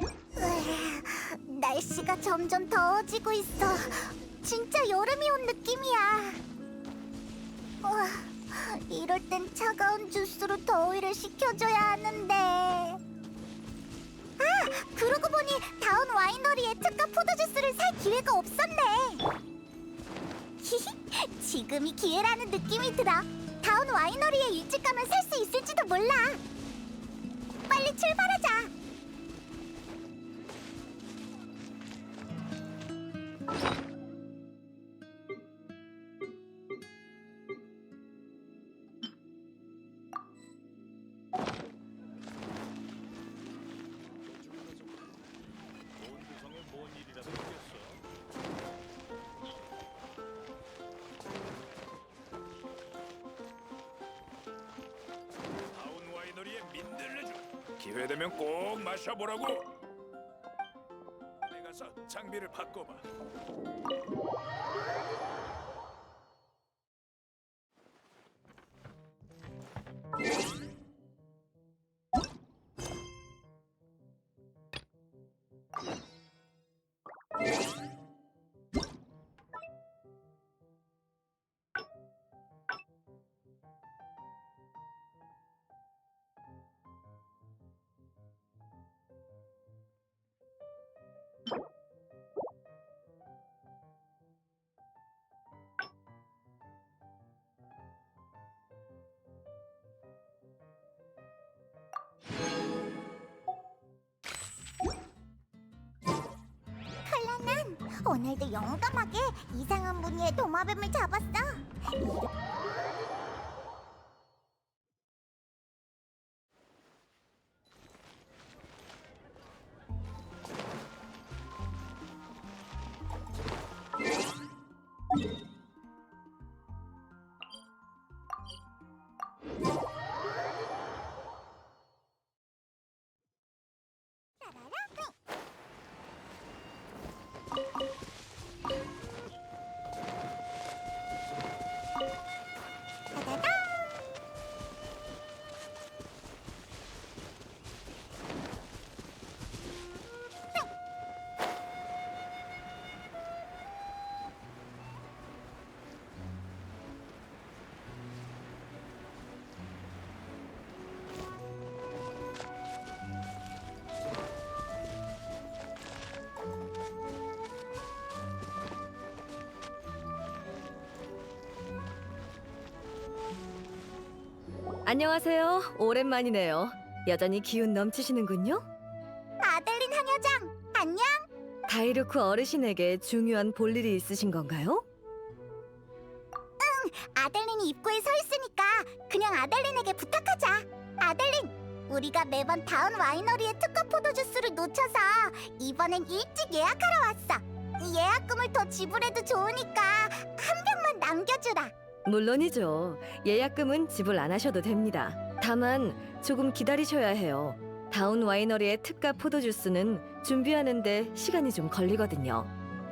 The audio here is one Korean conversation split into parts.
으, 날씨가 점점 더워지고 있어. 진짜 여름이 온 느낌이야. 우와, 이럴 땐 차가운 주스로 더위를 식혀줘야 하는데. 아, 그러고 보니 다운 와이너리의 특가 포도 주스를 살 기회가 없었네. 히히, 지금이 기회라는 느낌이 들어. 와이너리에 일찍 가면 살 수 있을지도 몰라. 빨리 출발하자. 기회 되면 꼭 마셔보라고. 내 가서 장비를 바꿔봐. 오늘도 용감하게 이상한 무늬의 도마뱀을 잡았어. 안녕하세요. 오랜만이네요. 여전히 기운 넘치시는군요. 아델린 한여장 안녕. 다이루크 어르신에게 중요한 볼일이 있으신 건가요? 아델린이 입구에 서 있으니까 그냥 아델린에게 부탁하자. 아델린, 우리가 매번 다운 와이너리의 특허 포도 주스를 놓쳐서 이번엔 일찍 예약하러 왔어. 이 예약금을 더 지불해도 좋으니까 한 병만 남겨주라. 물론이죠. 예약금은 지불 안 하셔도 됩니다. 다만 조금 기다리셔야 해요. 다운 와이너리의 특가 포도 주스는 준비하는데 시간이 좀 걸리거든요.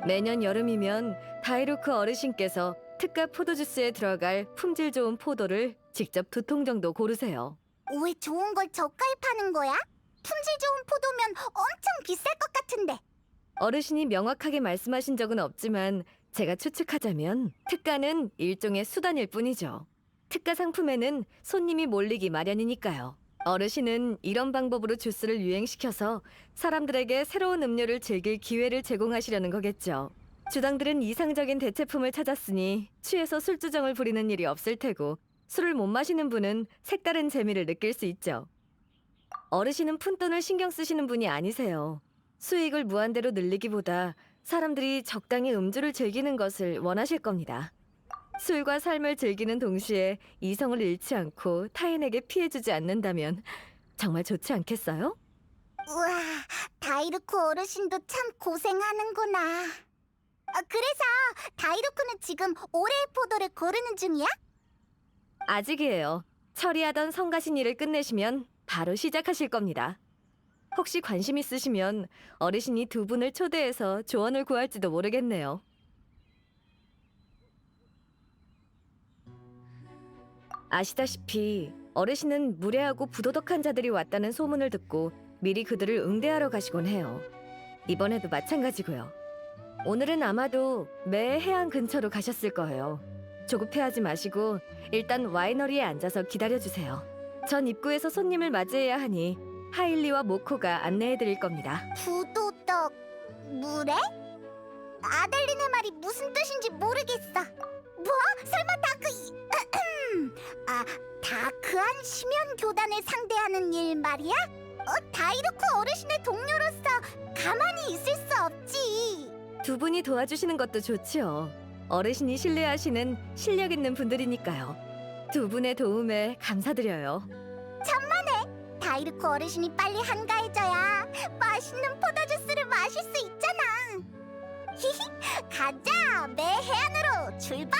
매년 여름이면 다이루크 어르신께서 특가 포도 주스에 들어갈 품질 좋은 포도를 직접 두 통 정도 고르세요. 왜 좋은 걸 저가에 파는 거야? 품질 좋은 포도면 엄청 비쌀 것 같은데. 어르신이 명확하게 말씀하신 적은 없지만 제가 추측하자면 특가는 일종의 수단일 뿐이죠. 특가 상품에는 손님이 몰리기 마련이니까요. 어르신은 이런 방법으로 주스를 유행시켜서 사람들에게 새로운 음료를 즐길 기회를 제공하시려는 거겠죠. 주당들은 이상적인 대체품을 찾았으니 취해서 술주정을 부리는 일이 없을 테고 술을 못 마시는 분은 색다른 재미를 느낄 수 있죠. 어르신은 푼돈을 신경 쓰시는 분이 아니세요. 수익을 무한대로 늘리기보다 사람들이 적당히 음주를 즐기는 것을 원하실 겁니다. 술과 삶을 즐기는 동시에 이성을 잃지 않고 타인에게 피해주지 않는다면 정말 좋지 않겠어요? 우와, 다이루크 어르신도 참 고생하는구나. 아, 그래서 다이루크는 지금 올해의 포도를 고르는 중이야? 아직이에요. 처리하던 성가신 일을 끝내시면 바로 시작하실 겁니다. 혹시 관심 있으시면 어르신이 두 분을 초대해서 조언을 구할지도 모르겠네요. 아시다시피 어르신은 무례하고 부도덕한 자들이 왔다는 소문을 듣고 미리 그들을 응대하러 가시곤 해요. 이번에도 마찬가지고요. 오늘은 아마도 매 해안 근처로 가셨을 거예요. 조급해하지 마시고 일단 와이너리에 앉아서 기다려 주세요. 전 입구에서 손님을 맞이해야 하니 하일리와 모코가 안내해 드릴 겁니다. 부도덕 물에? 아델린의 말이 무슨 뜻인지 모르겠어. 뭐? 설마 다크 아 다크한 심연 교단을 상대하는 일 말이야? 어, 다이루크 어르신의 동료로서 가만히 있을 수 없지. 두 분이 도와주시는 것도 좋지요. 어르신이 신뢰하시는 실력 있는 분들이니까요. 두 분의 도움에 감사드려요. 다이루크 어르신이 빨리 한가해져야 맛있는 포도주스를 마실 수 있잖아. 히히, 가자, 매 해안으로 출발.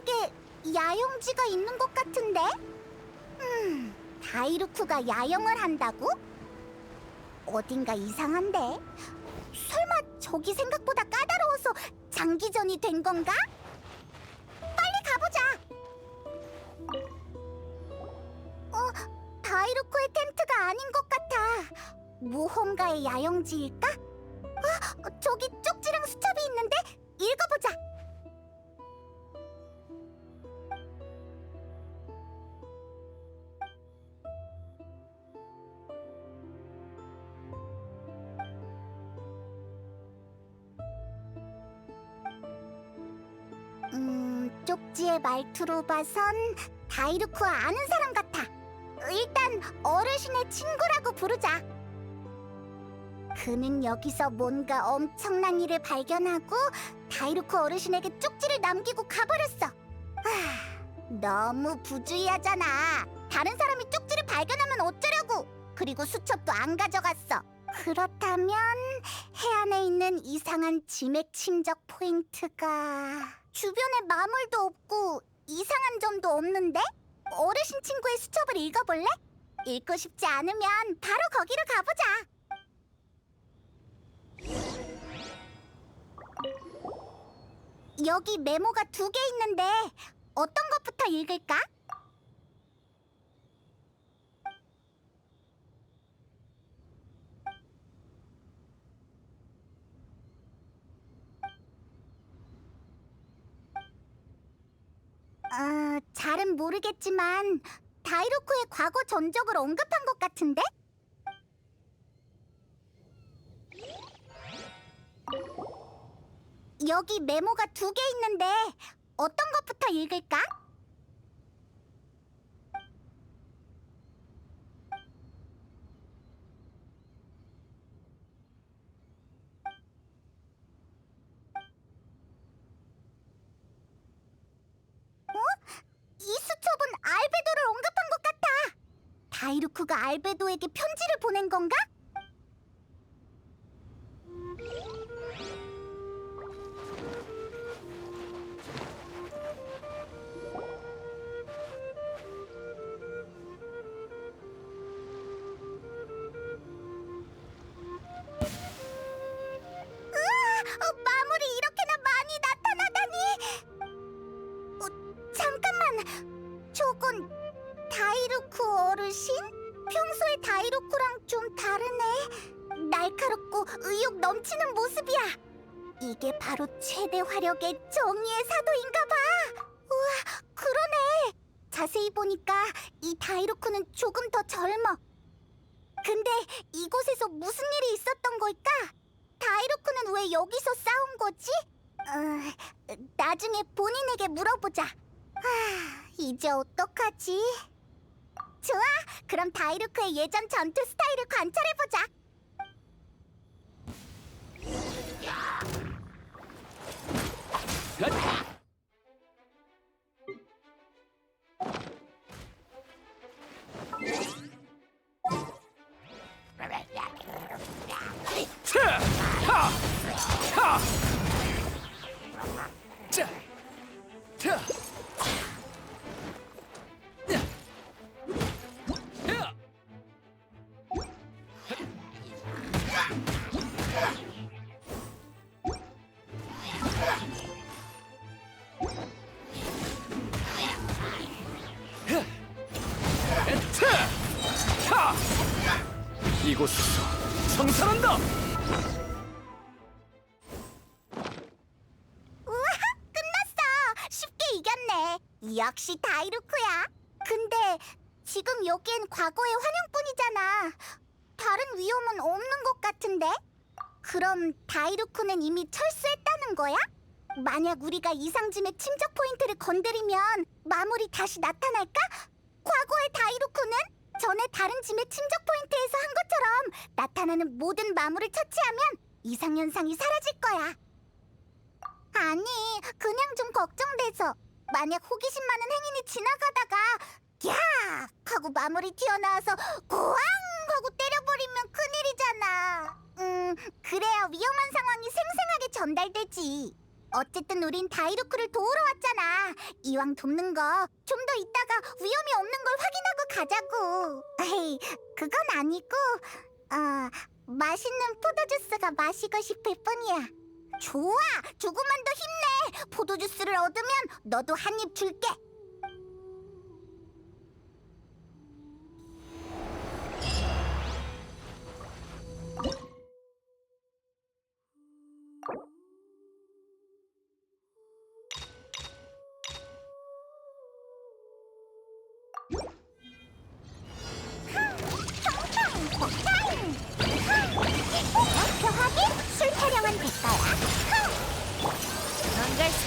저쪽에 야영지가 있는 것 같은데? 음, 다이루크가 야영을 한다고? 어딘가 이상한데? 설마 저기 생각보다 까다로워서 장기전이 된 건가? 빨리 가보자! 어, 다이루크의 텐트가 아닌 것 같아. 모험가의 야영지일까? 음, 쪽지의 말투로 봐선 다이루크와 아는 사람 같아. 일단 어르신의 친구라고 부르자. 그는 여기서 뭔가 엄청난 일을 발견하고 다이루크 어르신에게 쪽지를 남기고 가버렸어. 하, 너무 부주의하잖아. 다른 사람이 쪽지를 발견하면 어쩌려고? 그리고 수첩도 안 가져갔어. 그렇다면 해안에 있는 이상한 지맥 침적 포인트가 주변에 마물도 없고 이상한 점도 없는데? 어르신 친구의 수첩을 읽어볼래? 읽고 싶지 않으면 바로 거기로 가보자. 여기 메모가 두 개 있는데 어떤 것부터 읽을까? 어, 잘은 모르겠지만 다이로코의 과거 전적을 언급한 것 같은데? 여기 메모가 두 개 있는데 어떤 것부터 읽을까? 이 수첩은 알베도를 언급한 것 같아. 알베도에게 편지를 보낸 건가? 이게 바로 최대 화력의 정의의 사도인가 봐. 우와, 그러네. 자세히 보니까 이 다이루크는 조금 더 젊어. 근데 이곳에서 무슨 일이 있었던 걸까? 다이루크는 왜 여기서 싸운 거지? 어, 나중에 본인에게 물어보자. 하, 이제 어떡하지? 좋아. 그럼 다이루크의 예전 전투 스타일을 관찰해보자. 차! 성산한다! 우와, 끝났어. 쉽게 이겼네. 역시 다이루크야. 근데 지금 여기엔 과거의 환영뿐이잖아. 다른 위험은 없는 것 같은데? 그럼 다이루크는 이미 철수했다는 거야? 만약 우리가 이상짐의 침적 포인트를 건드리면 마물이 다시 나타날까? 과거의 다이루크는 전에 다른 짐의 침적 포인트에서 한 것처럼 나타나는 모든 마물을 처치하면 이상현상이 사라질 거야. 아니, 그냥 좀 걱정돼서 만약 호기심 많은 행인이 지나가다가 야! 하고 마무리 튀어나와서 고앙! 하고 때려버리면 큰일이잖아. 음, 그래야 위험한 상황이 생생하게 전달되지. 어쨌든 우린 다이루크를 도우러 왔잖아. 이왕 돕는 거 좀 더 있다가 위험이 없는 걸 확인하고 가자고. 에이, 그건 아니고, 어, 맛있는 포도주스가 마시고 싶을 뿐이야. 좋아! 조금만 더 힘내! 포도주스를 얻으면 너도 한 입 줄게!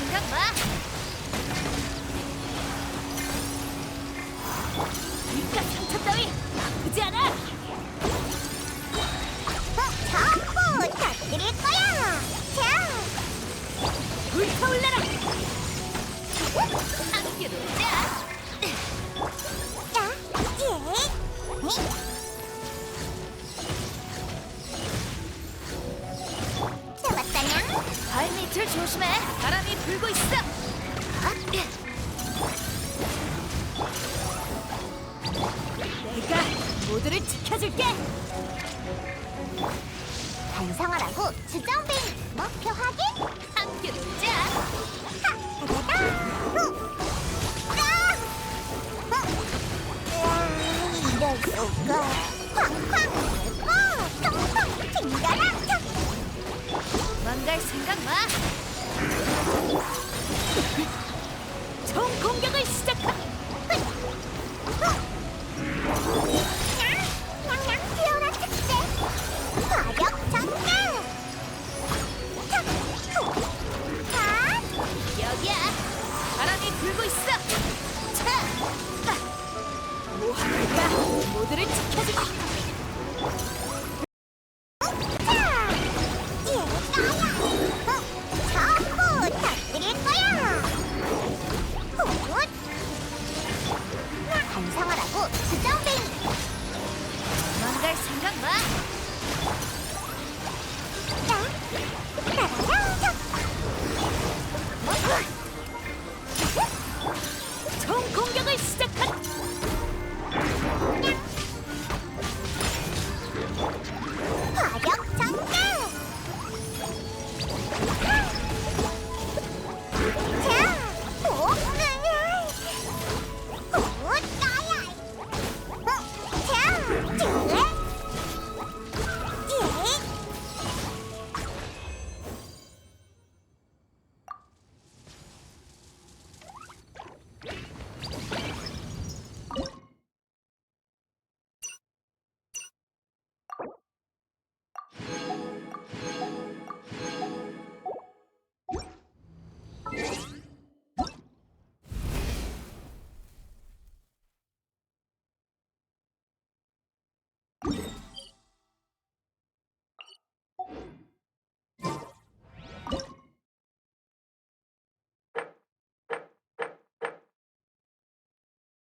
생각 마. 이깟 상처 따위 나쁘지 않아. 전부 터뜨릴 거야. 자, 불타올라라. 함께 놀자. 자, 예. 네. 잡았다냥? 발밑을 조심해. 바람이 불고 있어. 내가 모두를 지켜줄게. 반성하라고 주정뱅이 목표 확인. 함께 놀자. 하, 가자. 후. 아! 어. 이럴 수가. 쾅쾅 내고 텅텅 튕겨라. 망갈 생각 마. 총 공격을 시작하. 지켜줄게. you